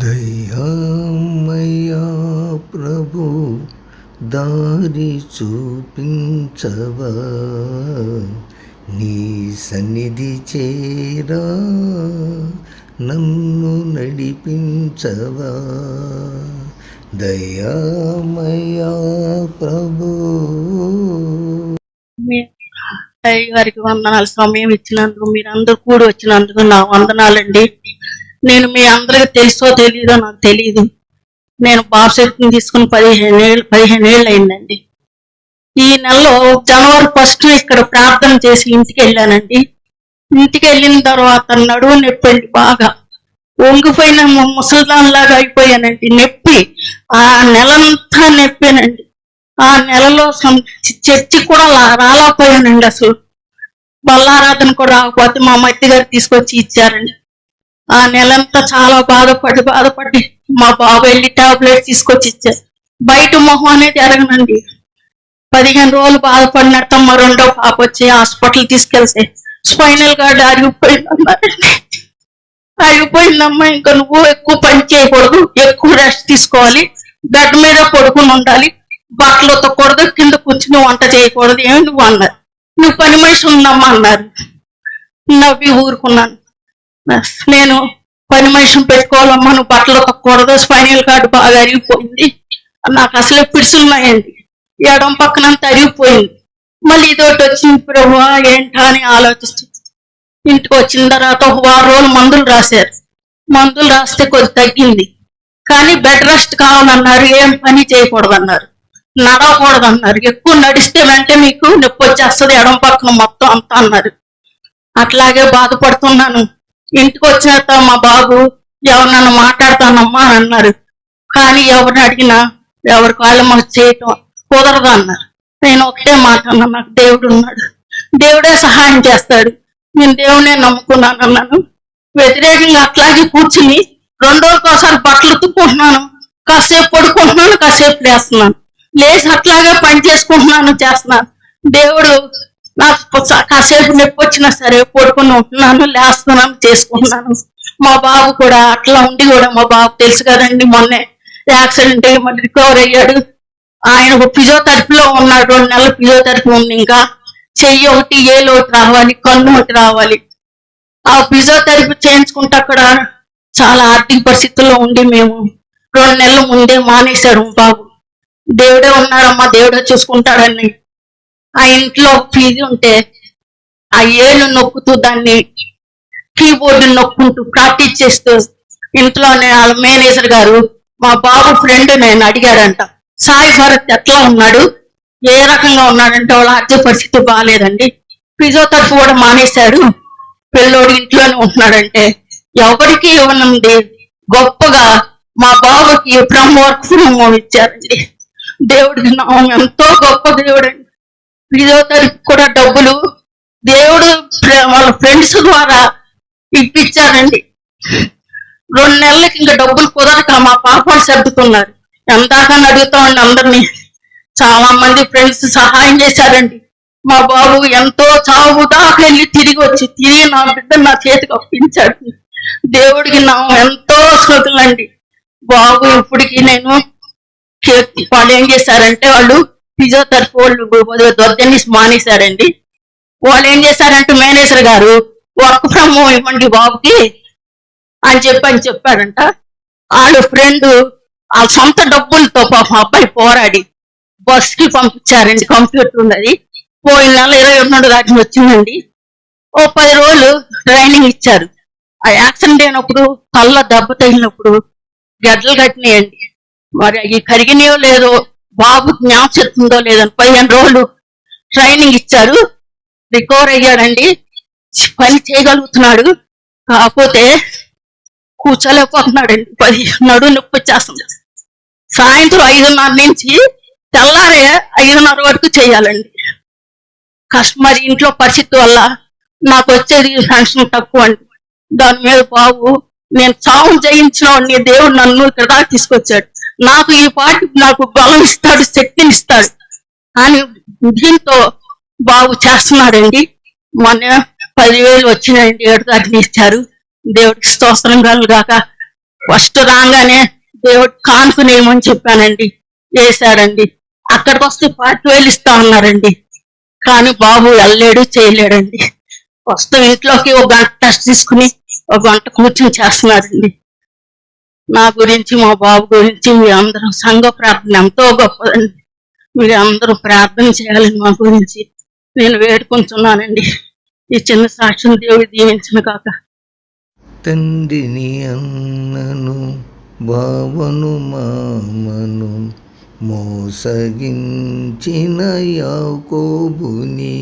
దయామయ్యా ప్రభు దారి చూపించవా? నీ సన్నిధి చేరా నన్ను నడిపించవా? దయామయ్యా ప్రభు. మీ వందనాలు సమయం ఇచ్చినందుకు మీరందరూ కూడి వచ్చినందుకు నా వందనాలండి. నేను మీ అందరికి తెలుసో తెలియదో నాకు తెలియదు నేను బాప్సెట్ని తీసుకుని పదిహేను ఏళ్ళు పదిహేను ఏళ్ళు అయిందండి. ఈ నెలలో జనవరి ఫస్ట్ ఇక్కడ ప్రార్థన చేసి ఇంటికి వెళ్ళానండి. ఇంటికి వెళ్ళిన తర్వాత నడువు నొప్పండి బాగా. వంగిపోయిన ముసల్దాన్లాగా అయిపోయానండి నొప్పి. ఆ నెలంతా నొప్పానండి. ఆ నెలలో చర్చి కూడా రాలేకపోయానండి అసలు. బల్లారాధన కూడా రాకపోతే మా మత్తి గారు తీసుకొచ్చి ఇచ్చారండి. ఆ నెలంతా చాలా బాధపడి బాధపడి మా బాబు వెళ్ళి టాబ్లెట్ తీసుకొచ్చి ఇచ్చారు. బయట మొహం అనేది ఎరగనండి. పదిహేను రోజులు బాధపడినట్టు మా రెండో పాప వచ్చి హాస్పిటల్ తీసుకెళ్తే స్పైనల్ గార్డ్ అరిగిపోయిందన్నారండి అరిగిపోయిందమ్మా ఇంకా నువ్వు ఎక్కువ పని చేయకూడదు ఎక్కువ రెస్ట్ తీసుకోవాలి గడ్డ మీద పడుకుని ఉండాలి బట్టలు ఉతకూడదు కింద కూర్చుని వంట చేయకూడదు ఏమి నువ్వు అన్నారు. నువ్వు పని మనిషి ఉందమ్మా అన్నారు. నవ్వి ఊరుకున్నాను. నేను పని మనిషిని పెట్టుకోవాలమ్మా నువ్వు బట్టలు ఉతకూడదు స్పైనల్ కార్డు బాగా అరిగిపోయింది. నాకు అసలు పిడుసులున్నాయండి ఎడం పక్కనంతా అరిగిపోయింది. మళ్ళీ ఇదొకటి వచ్చింది ప్రభు ఏంటా? అని ఆలోచిస్తూ ఇంటికి వచ్చిన తర్వాత ఒక వారం రోజులు మందులు రాశారు. మందులు రాస్తే కొద్ది తగ్గింది. కానీ బెడ్ రెస్ట్ కావాలన్నారు ఏం పని చేయకూడదన్నారు నడవకూడదన్నారు ఎక్కువ నడిస్తే వెంటనే మీకు నొప్పి వచ్చేస్తుంది ఎడం పక్కన మొత్తం అంతా అన్నారు. అట్లాగే బాధపడుతున్నాను. ఇంటికి వచ్చినాక మా బాబు ఎవరినన్నా మాట్లాడతానమ్మా అని అన్నారు. కానీ ఎవరిని అడిగినా ఎవరి కాళ్ళు మాకు చేయటం కుదరదు అన్నారు. నేను ఒకటే మాట అన్నా నాకు దేవుడు ఉన్నాడు. దేవుడే సహాయం చేస్తాడు. నేను దేవుడే నమ్ముకున్నాను అన్నాను. వ్యతిరేకంగా అట్లాగే కూర్చుని రెండు రోజులకోసారి బట్టలు ఉతుక్కుంటున్నాను. కాసేపు పడుకుంటున్నాను కాసేపు లేస్తున్నాను. లేచి అట్లాగే పని చేసుకుంటున్నాను చేస్తున్నాను. దేవుడు నాకు కాసేపు నొప్పి వచ్చినా సరే పడుకుని ఉంటున్నాను లేస్తున్నాను చేసుకుంటున్నాను. మా బాబు కూడా అట్లా ఉండి కూడా మా బాబు తెలుసు కదండి మొన్నే యాక్సిడెంట్ అయ్యి మళ్ళీ రికవర్ అయ్యాడు. ఆయన ఫిజియోథెరపీలో ఉన్నాడు రెండు నెలల ఫిజియోథెరపీ ఉంది ఇంకా. చెయ్యి ఒకటి ఏలు ఒకటి రావాలి కన్ను ఒకటి రావాలి. ఆ ఫిజియోథెరపీ చేయించుకుంటే అక్కడ చాలా ఆర్థిక పరిస్థితుల్లో ఉండి మేము రెండు నెలల ముందే మానేశాడు బాబు. దేవుడే ఉన్నాడమ్మా దేవుడే చూసుకుంటాడని. ఆ ఇంట్లో ఫీజు ఉంటే ఆ ఏళ్ళు నొక్కుతూ దాన్ని కీబోర్డ్ నొక్కుంటూ ప్రాక్టీస్ చేస్తూ ఇంట్లోనే వాళ్ళ మేనేజర్ గారు మా బాబు ఫ్రెండ్ నేను అడిగాడంట సాయి భరత్ ఎట్లా ఉన్నాడు? ఏ రకంగా ఉన్నాడంటే వాళ్ళ ఆర్థిక పరిస్థితి బాగాలేదండి ఫిజియోథెరపీ కూడా మానేశాడు పిల్లోడు ఇంట్లోనే ఉంటున్నాడంటే ఎవరికి ఇవ్వనుంది గొప్పగా మా బాబుకి ఫ్రమ్ వర్క్ ఫ్రమ్ హోమ్ ఇచ్చారండి. దేవుడికి నామం ఎంతో గొప్ప దేవుడండి. ఫిజియోథెరపీ కూడా డబ్బులు దేవుడు వాళ్ళ ఫ్రెండ్స్ ద్వారా ఇప్పించారండి. రెండు నెలలకి ఇంకా డబ్బులు కుదరక మా పాపలు సర్దుకున్నారు. ఎందాక అడుగుతామండి అందరినీ. చాలా మంది ఫ్రెండ్స్ సహాయం చేశారండి. మా బాబు ఎంతో చావు దాకా వెళ్ళి తిరిగి వచ్చి తిరిగి నా బిడ్డ నా చేతికి అప్పించాడు దేవుడికి నా ఎంతో స్మృతులండి బాబు ఇప్పటికి నేను వాళ్ళు ఏం చేశారంటే వాళ్ళు ఫిజియోథెరపీ వాళ్ళు దొద్దని మానేశారండి. వాళ్ళు ఏం చేశారంటే మేనేజర్ గారు వర్క్ ఫ్రమ్ హోమ్ ఇవ్వండి బాబుకి అని చెప్పి అని చెప్పాడంట వాళ్ళ ఫ్రెండ్ ఆ సొంత డబ్బులతో పాపం అబ్బాయి పోరాడి బస్కి పంపించారండి. కంప్యూటర్ ఉన్నది. పోయిన నెల ఇరవై రెండు దాటిని వచ్చిందండి. ఓ పది రోజులు ట్రైనింగ్ ఇచ్చారు. ఆ యాక్సిడెంట్ అయినప్పుడు కళ్ళ దెబ్బ తగిలినప్పుడు గడ్డలు కట్టినాయండి. మరి అవి కరిగినాయో లేదో బాబు జ్ఞాపకం లేదని పదిహేను రోజులు ట్రైనింగ్ ఇచ్చారు. రికవర్ అయ్యాడండి. పని చేయగలుగుతున్నాడు. కాకపోతే కూర్చోలేకపోతున్నాడండి. పది నడు నొప్పి వచ్చేస్తుంది. సాయంత్రం ఐదున్నర నుంచి తెల్లారే ఐదున్నర వరకు చేయాలండి. కస్టమర్ ఇంట్లో పరిస్థితి వల్ల నాకు వచ్చేది పెన్షన్ తక్కువ అండి. దాని మీద బాబు నేను సాగు జయించిన వాడిని దేవుడు నన్ను ఇక్కడ దాకా తీసుకొచ్చాడు. నాకు ఈ పాటి నాకు బలం ఇస్తాడు శక్తిని ఇస్తాడు. కానీ దీంతో బాబు చేస్తున్నాడండి. మొన్న పదివేలు వచ్చినాయండి ఏడు దాకా ఇచ్చారు. దేవుడికి స్తోత్రం కలుగాక ఫస్ట్ రాగానే దేవుడు కానుకునేమని చెప్పానండి. వేశాడండి అక్కడికి వస్తే పార్టీ వేలు ఇస్తా ఉన్నారండి కానీ బాబు వెళ్ళలేడు చేయలేడండి. వస్తూ ఇంట్లోకి ఒక గంట టెస్ట్ తీసుకుని ఒక గంట కూర్చొని చేస్తున్నారండి నా గురించి మా బాబు గురించి మీ అందరూ సంఘ ప్రార్థన ఎంతో గొప్పదండి. మీరు అందరూ ప్రార్థన చేయాలని మా గురించి నేను వేడుకుంటున్నానండి. ఈ చిన్న సాక్ష్యం దేవుడు దీవించిన కాక తండ్రిని అన్నను బావను మామను మోసగించిన యాకోబుని.